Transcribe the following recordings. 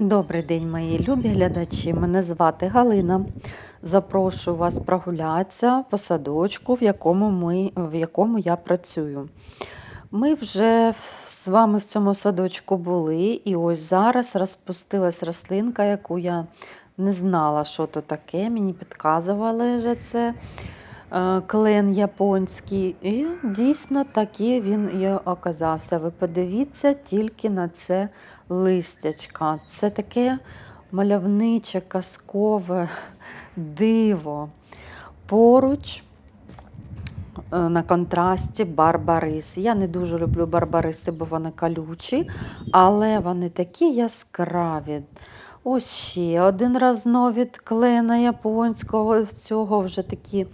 Добрий день, мої любі глядачі. Мене звати Галина. Запрошую вас прогулятися по садочку, в якому, ми, в якому я працюю. Ми вже з вами в цьому садочку були, і ось зараз розпустилась рослинка, яку я не знала, що то таке. Мені підказували вже це клен японський. І дійсно такий він і оказався. Ви подивіться тільки на це листячка. Це таке мальовниче, казкове диво. Поруч е, на контрасті барбарис. Я не дуже люблю барбариси, бо вони колючі, але вони такі яскраві. Ось ще один разновід клена японського. Цього вже такі е,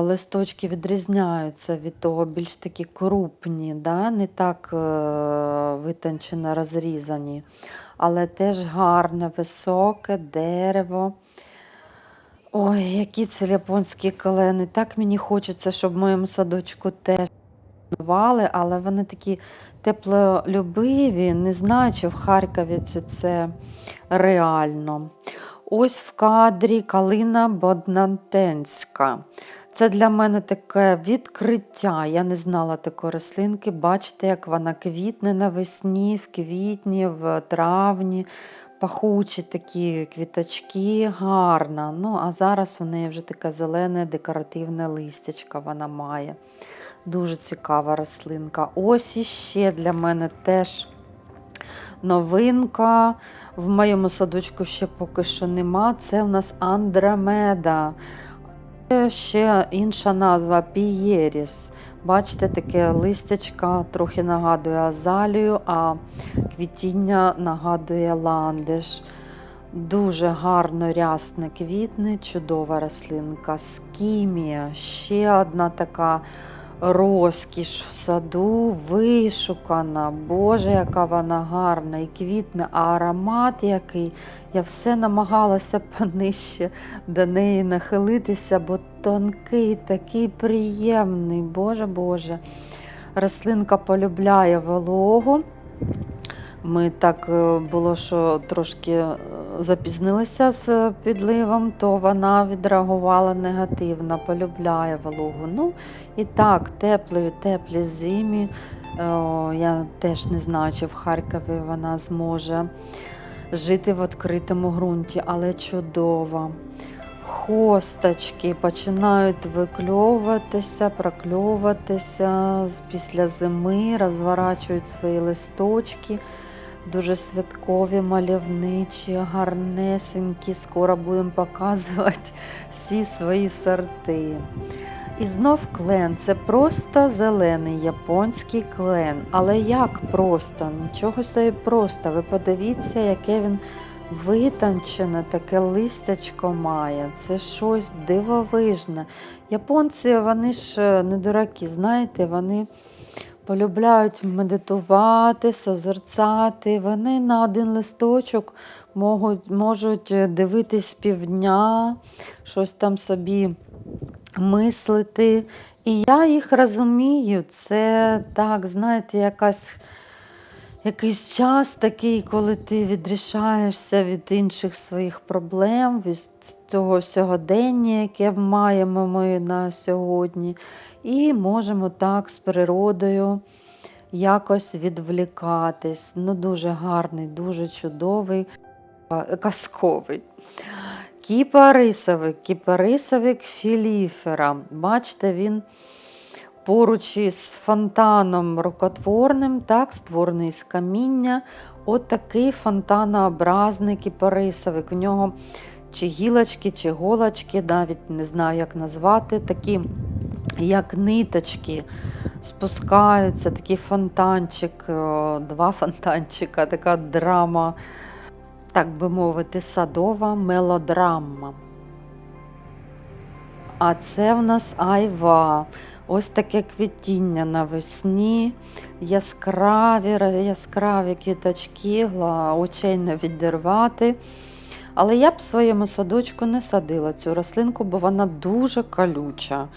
листочки відрізняються від того, більш такі крупні, да? не так е, витончено розрізані, але теж гарне, високе дерево. Ой, які це японські клени. Так мені хочеться, щоб в моєму садочку теж бували, але вони такі теплолюбиві. Не знаю, чи в Харкові чи це реально. Ось в кадрі Калина Боднантенська. Це для мене таке відкриття. Я не знала такої рослинки. Бачите, як вона квітне навесні, в квітні, в травні. Пахучі такі квіточки, гарна. Ну, а зараз в неї вже таке зелене декоративне листячко вона має. Дуже цікава рослинка. Ось іще для мене теж новинка. В моєму садочку ще поки що нема. Це у нас Андромеда. Ще інша назва Пієріс. Бачите, таке листячка трохи нагадує азалію, а квітіння нагадує ландиш. Дуже гарно рясне квітне, чудова рослинка. Скімія, ще одна така розкіш в саду, вишукана. Боже, яка вона гарна і квітне, а аромат який. Я все намагалася понижче до неї нахилитися, бо тонкий, такий приємний. Боже Боже. Рослинка полюбляє вологу. Ми так е, було, що трошки е, запізнилися з підливом, то вона відреагувала негативно, полюбляє вологу. Ну і так, теплі, теплі зимі. Я теж не знаю, чи в Харкові вона зможе жити в відкритому ґрунті, але чудова. Хосточки починають викльовуватися, прокльовуватися після зими, розворачують свої листочки. Дуже святкові, мальовничі, гарнесенькі. Скоро будемо показувати всі свої сорти. І знов клен. Це просто зелений японський клен. Але як просто? Нічого собі просто. Ви подивіться, яке він витончене, таке листячко має. Це щось дивовижне. Японці, вони ж е, не дураки, знаєте, вони полюбляють медитувати, созерцати. Вони на один листочок можуть, можуть дивитись півдня, щось там собі мислити. І я їх розумію. Це так, знаєте, якась. Якийсь час такий, коли ти відрішаєшся від інших своїх проблем, від того сьогодення, яке маємо ми на сьогодні, і можемо так з природою якось відвлікатись. Ну, дуже гарний, дуже чудовий, казковий. Кіпарисовик, кіпарисовик філіфера. Бачите, він поруч із фонтаном рукотворним, так, створений з каміння. От такий фонтанообразний кіпарисовик. В нього чи гілочки, чи голочки, навіть не знаю, як назвати, такі, як ниточки, спускаються, такий фонтанчик, два фонтанчика, така драма, так би мовити, садова мелодрама. А це в нас айва. Ось таке квітіння навесні, яскраві, яскраві квіточки, очей не відірвати. Але я б в своєму садочку не садила цю рослинку, бо вона дуже колюча.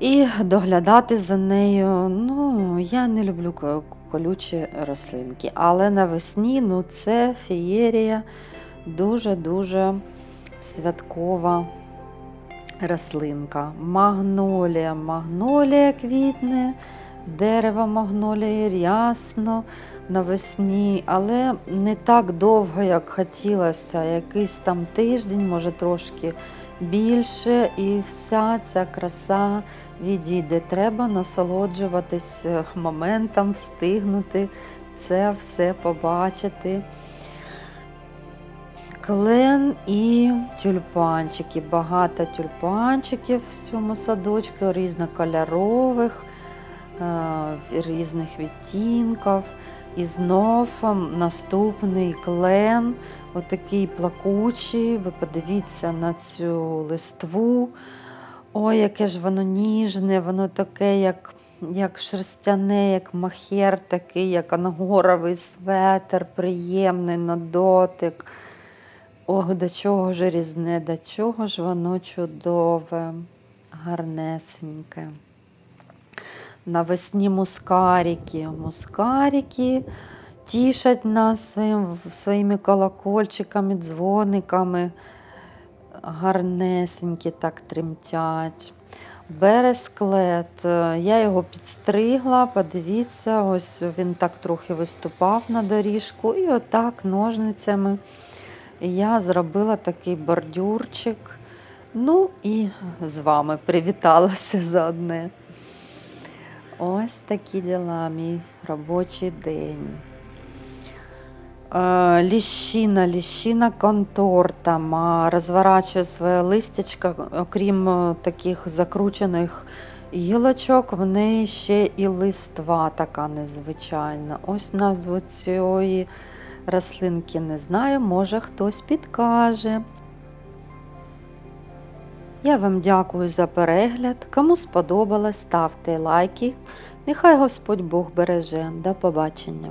І доглядати за нею, ну, я не люблю колючі рослинки. Але навесні ну, це феєрія дуже-дуже святкова рослинка. Магнолія. Магнолія квітне, дерево магнолії рясно навесні, але не так довго, як хотілося. Якийсь там тиждень, може трошки більше, і вся ця краса відійде. Треба насолоджуватись е, моментом, встигнути це все побачити. Клен і тюльпанчики. Багато тюльпанчиків в цьому садочку, різнокольорових, е, різних відтінків. І знов наступний клен, отакий плакучий. Ви подивіться на цю листву. Ой, яке ж воно ніжне, воно таке, як, як шерстяне, як махер, такий, як ангоровий светр, приємний на дотик. Ох, до чого ж різне, до чого ж воно чудове, гарнесеньке. Навесні мускарики. Мускарики тішать нас своїм, своїми колокольчиками, дзвониками. Гарнесенькі так тремтять. Бересклет. Я його підстригла, подивіться, ось він так трохи виступав на доріжку. І отак ножницями я зробила такий бордюрчик. Ну і з вами привіталася заодне. Ось такі діла, мій робочий день. Е, Ліщина, ліщина контортом розворачує своє листячко, окрім е, таких закручених гілочок, в неї ще і листва така незвичайна. Ось назву цієї рослинки не знаю, може хтось підкаже. Я вам дякую за перегляд. Кому сподобалось, ставте лайки. Нехай Господь Бог береже. До побачення.